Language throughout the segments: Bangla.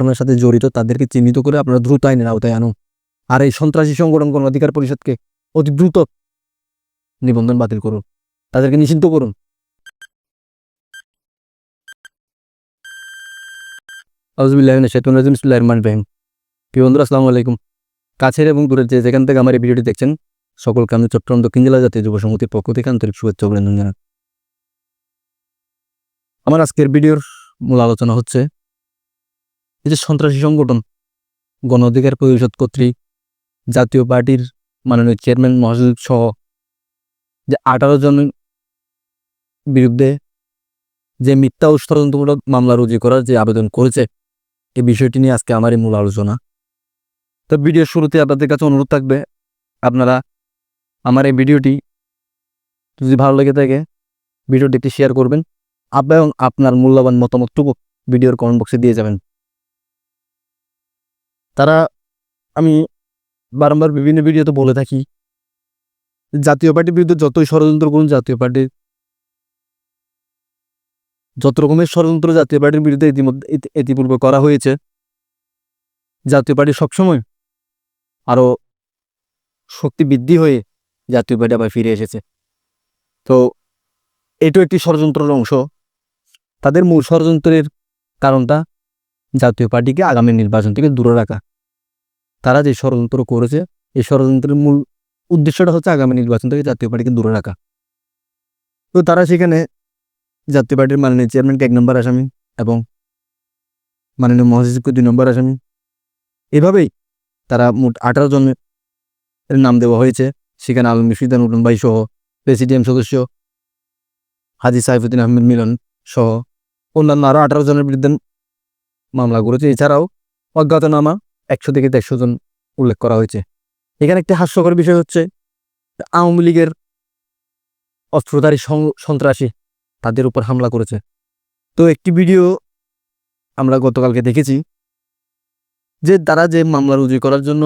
ঘটনার সাথে জড়িত, তাদেরকে চিহ্নিত করে আপনারা দ্রুত আইনের আওতায় আনুন। আর এই সন্ত্রাসী সংগঠন গণ অধিকার পরিষদকে অতি দ্রুত নিবন্ধন বাতিল করুন। তাদেরকে নিষিদ্ধ করুন। প্রিয় বন্ধুরা আলাইকুম। কাছের এবং দূরের যে যেখান থেকে আমার এই ভিডিওটি দেখছেন, সকলকে আমি চট্টগ্রাম দক্ষিণ জেলা জাতীয় যুব সংহতির পক্ষ থেকে আন্তরিক শুভেচ্ছা অভিনন্দন জানাই। আমার আজকের ভিডিওর মূল আলোচনা হচ্ছে এই যে সন্ত্রাসী সংগঠন, গণ অধিকার পরিষদ কর্তৃক জাতীয় পার্টির মাননীয় চেয়ারম্যান মহাসচিব সহ যে আঠারো জনের বিরুদ্ধে যে মিথ্যা ও মামলা রুজু করার যে আবেদন করেছে এই বিষয়টি নিয়ে আজকে আমার এই মূল আলোচনা। তো ভিডিওর শুরুতে আপনাদের কাছে অনুরোধ থাকবে, আপনারা আমার এই ভিডিওটি যদি ভালো লেগে থাকে ভিডিওটি একটি শেয়ার করবেন এবং আপনার মূল্যবান মতামতটুকু ভিডিওর কমেন্ট বক্সে দিয়ে যাবেন। তারা আমি বারংবার বিভিন্ন ভিডিওতে বলে থাকি, জাতীয় পার্টির বিরুদ্ধে যতই ষড়যন্ত্র করুন জাতীয় পার্টির, যত রকমের ষড়যন্ত্র জাতীয় পার্টির বিরুদ্ধে ইতিমধ্যে ইতি- ইতিপূর্বে করা হয়েছে, জাতীয় পার্টি সবসময় আরও শক্তি বৃদ্ধি হয়ে জাতীয় পার্টি আবার ফিরে এসেছে। তো এটাও একটি ষড়যন্ত্রের অংশ। তাদের মূল ষড়যন্ত্রের কারণটা জাতীয় পার্টিকে আগামী নির্বাচন থেকে দূরে রাখা। তারা যে ষড়যন্ত্র করেছে, এই ষড়যন্ত্রের মূল উদ্দেশ্যটা হচ্ছে আগামী নির্বাচন থেকে জাতীয় পার্টিকে দূরে রাখা। তো তারা সেখানে জাতীয় পার্টির মাননীয় চেয়ারম্যানকে এক নম্বর আসামি এবং মাননীয় মহাসচিবকে দুই নম্বর আসামি। এভাবেই তারা মোট আঠারো জনের নাম দেওয়া হয়েছে। সেখানে আলম মিফিদান উলম ভাই সহ প্রেসিডিয়াম সদস্য হাজি সাইফুদ্দিন আহমেদ মিলন সহ অন্যান্য আরও আঠারো জনের বিরুদ্ধে মামলা করেছে। এছাড়াও অজ্ঞাতনামা একশো থেকে দেড়শো জন উল্লেখ করা হয়েছে। এখানে একটি হাস্যকর বিষয় হচ্ছে, আওয়ামী লীগের অস্ত্রধারী সন্ত্রাসী তাদের উপর হামলা করেছে। তো একটি ভিডিও আমরা গতকালকে দেখেছি, যে তারা যে মামলা রুজু করার জন্য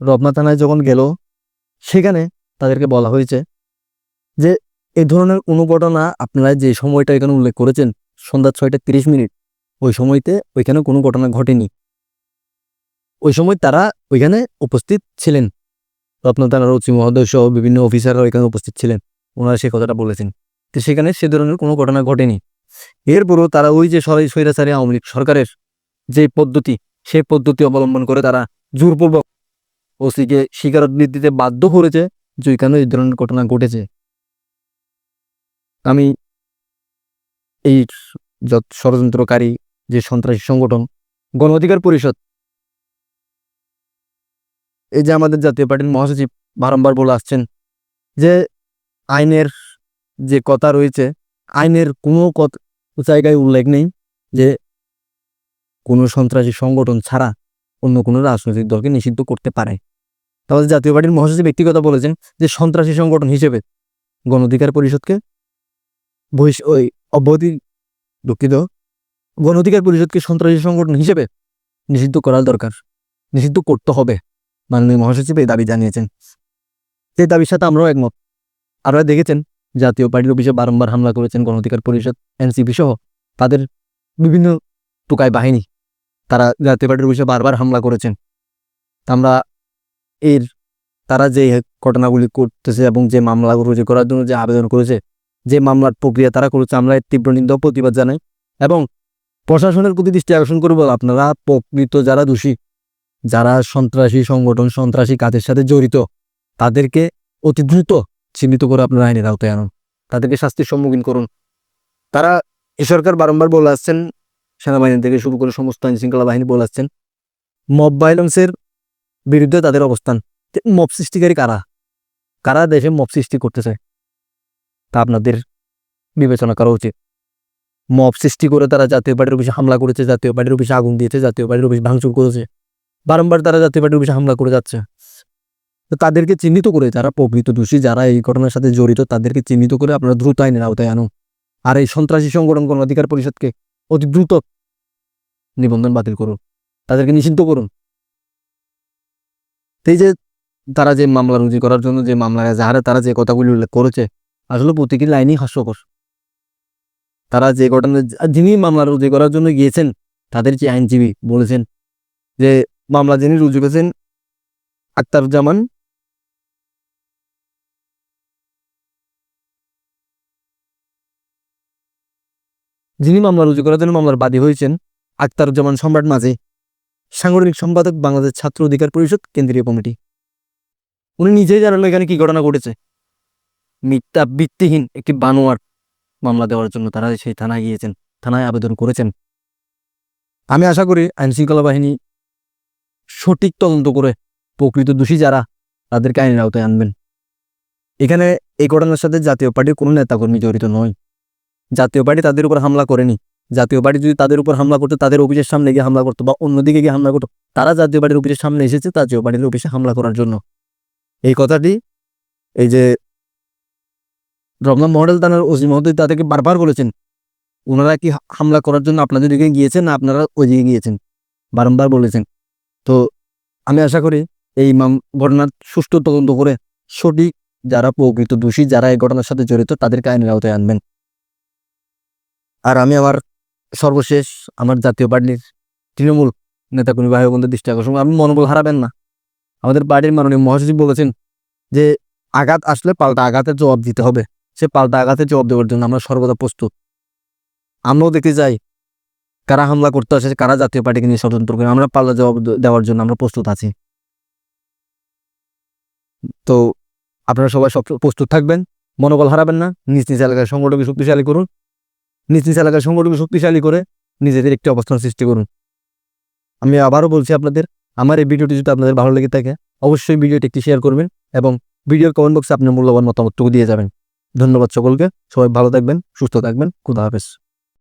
রবনা থানায় যখন গেল, সেখানে তাদেরকে বলা হয়েছে যে এই ধরনের কোনো ঘটনা আপনারা যে সময়টা এখানে উল্লেখ করেছেন, সন্ধ্যা ছয়টা তিরিশ মিনিট ওই সময়তে ওইখানে কোনো ঘটনা ঘটেনি। ওই সময় তারা ওইখানে উপস্থিত ছিলেন। রত্ন থানার ওসি মহোদয় সহ বিভিন্ন অফিসাররা ওইখানে উপস্থিত ছিলেন। ওনারা সেই কথাটা বলেছেন তো সেখানে সে ধরনের কোনো ঘটনা ঘটেনি। এরপরও তারা ওই যে সরাই স্বৈরাচারী আওয়ামী লীগ সরকারের যে পদ্ধতি, সেই পদ্ধতি অবলম্বন করে তারা জোরপূর্বক ওসিকে স্বীকারোক্তি দিতে বাধ্য করেছে যে ওইখানে এই ধরনের ঘটনা ঘটেছে। আমি এই ষড়যন্ত্রকারী যে সন্ত্রাসী সংগঠন, গণ অধিকার পরিষদ। এই যে আমাদের জাতীয় পার্টির মহাসচিব বারংবার বলে আসছেন যে আইনের যে কথা রয়েছে, আইনের কোনো কত- জায়গায় উল্লেখ নেই যে কোনো সন্ত্রাসী সংগঠন ছাড়া অন্য কোনো রাজনৈতিক দলকে নিষিদ্ধ করতে পারে। তাহলে জাতীয় পার্টির মহাসচিব ব্যক্তিগত বলেছেন যে সন্ত্রাসী সংগঠন হিসেবে গণ অধিকার পরিষদকে বহিষ, ওই অব্যাহতি দুঃখিত গণ অধিকার পরিষদকে সন্ত্রাসী সংগঠন হিসেবে নিষিদ্ধ করার দরকার। নিষিদ্ধ করতে হবে, মাননীয় মহাসচিব এই দাবি জানিয়েছেন। সেই দাবির সাথে আমরাও একমত। আপনারা দেখেছেন, জাতীয় পার্টির অফিসে বারংবার হামলা করেছেন গণ অধিকার পরিষদ, এনসিপি সহ তাদের বিভিন্ন টুকাই বাহিনী। তারা জাতীয় পার্টির অফিসে বারবার হামলা করেছেন। আমরা এর, তারা যে ঘটনাগুলি করতেছে এবং যে মামলা রুজু করার জন্য যে আবেদন করেছে, যে মামলার প্রক্রিয়া তারা করেছে, আমরা এর তীব্র নিন্দা প্রতিবাদ জানাই এবং প্রশাসনের প্রতি দৃষ্টি আকর্ষণ করব, আপনারা প্রকৃত যারা দোষী, যারা সন্ত্রাসী সংগঠন, সন্ত্রাসী কাজের সাথে জড়িত, তাদেরকে অতি দ্রুত চিহ্নিত করে আপনারা আইনের আওতায় আনুন। তাদেরকে শাস্তির সম্মুখীন করুন। তারা এ সরকার বারংবার বলে আসছেন, সেনাবাহিনী থেকে শুরু করে সমস্ত আইন শৃঙ্খলা বাহিনী বলে আসছেন, মব ভাইলেন্সের বিরুদ্ধে তাদের অবস্থান। মব সৃষ্টিকারী কারা? কারা দেশে মব সৃষ্টি করতে চায় তা আপনাদের বিবেচনা করা উচিত। মব সৃষ্টি করে তারা জাতীয় পার্টির অফিসে হামলা করেছে, জাতীয় পার্টির অফিসে আগুন দিয়েছে, জাতীয় পার্টির অফিস ভাঙচুর করেছে। বারংবার তারা জাতীয় পার্টির অফিসে হামলা করে যাচ্ছে। তো তাদেরকে চিহ্নিত করে যারা প্রকৃত দোষী, যারা এই ঘটনার সাথে জড়িত, তাদেরকে চিহ্নিত করে আপনারা দ্রুত আইনের আওতায় আনুন। আর এই সন্ত্রাসী সংগঠন গণ অধিকার পরিষদকে অতি দ্রুত নিবন্ধন বাতিল করুন। তাদেরকে নিষিদ্ধ করুন। এই যে তারা যে মামলা রুজু করার জন্য যে মামলা যাহারে তারা যে কথাগুলি উল্লেখ করেছে, আসলে প্রতিটি লাইনই হাস্যকর। তারা যে ঘটনা, যিনি মামলা রুজু করার জন্য গিয়েছেন, তাদের যে আইনজীবী বলেছেন যে মামলা যিনি রুজু করেছেন, আক্তারুজ্জামান। যিনি মামলা রুজু করার জন্য মামলার বাদী হয়েছেন, আক্তারুজ্জামান সম্রাট মাঝে। সাংগঠনিক সম্পাদক, বাংলাদেশ ছাত্র অধিকার পরিষদ, কেন্দ্রীয় কমিটি। উনি নিজেই জানালো এখানে কি ঘটনা ঘটেছে। মিথ্যা, ভিত্তিহীন একটি বানোয়ার মামলা দেওয়ার জন্য তারা সেই থানায় গিয়েছেন, থানায় আবেদন করেছেন। আমি আশা করি আইন শৃঙ্খলা বাহিনী সঠিক তদন্ত করে প্রকৃত দোষী যারা, তাদেরকে আইনের আওতায় আনবেন। এখানে এই ঘটনার সাথে জাতীয় পার্টির কোনো নেতাকর্মী জড়িত নয়। জাতীয় পার্টি তাদের উপর হামলা করেনি। জাতীয় পার্টি যদি তাদের উপর হামলা করতো, তাদের অফিসের সামনে গিয়ে হামলা করতো বা অন্যদিকে গিয়ে হামলা করতো, তারা জাতীয় পার্টির অফিসের সামনে এসেছে জাতীয় পার্টির অফিসে হামলা করার জন্য। এই কথাটি, এই যে রমজান মডেল থানার ওসি মহোদয় তাদেরকে বারবার বলেছেন, ওনারা কি হামলা করার জন্য আপনাদের দিকে গিয়েছেন আপনারা ওইদিকে গিয়েছেন? বারংবার বলেছেন। তো আমি আশা করি এই ঘটনার সুষ্ঠু তদন্ত করে সঠিক যারা প্রকৃত দোষী, যারা এই ঘটনার সাথে জড়িত, তাদেরকে আইনের আওতায় আনবেন। আর আমি আমার সর্বশেষ আমার জাতীয় পার্টির তৃণমূল নেতাকর্মী ভাই বোনদের দৃষ্টি আকর্ষণ, আপনি মনোবল হারাবেন না। আমাদের পার্টির মাননীয় মহাসচিব বলেছেন যে, আঘাত আসলে পাল্টা আঘাতের জবাব দিতে হবে। সে পাল্টা আঘাতের জবাব দেওয়ার জন্য আমরা সর্বদা প্রস্তুত। আমরাও দেখতে যাই কারা হামলা করতে আসে, কারা জাতীয় পার্টিকে নিয়ে স্বতন্ত্র করে, আমরা পাল্টা জবাব দেওয়ার জন্য আমরা প্রস্তুত আছি। তো আপনারা সবাই সব প্রস্তুত থাকবেন, মনোবল হারাবেন না, নিজ নিজ এলাকার সংগঠনকে শক্তিশালী করুন, নিজ নিজ এলাকার সংগঠনকে শক্তিশালী করে নিজেদের একটি অবস্থান সৃষ্টি করুন। আমি আবারও বলছি আপনাদের, আমার এই ভিডিওটি যদি আপনাদের ভালো লেগে থাকে, অবশ্যই ভিডিওটি একটি শেয়ার করবেন এবং ভিডিওর কমেন্ট বক্সে আপনার মূল্যবান মতামতটুকু দিয়ে যাবেন। ধন্যবাদ সকলকে। সবাই ভালো থাকবেন সুস্থ থাকবেন। খুদা হাফেজ।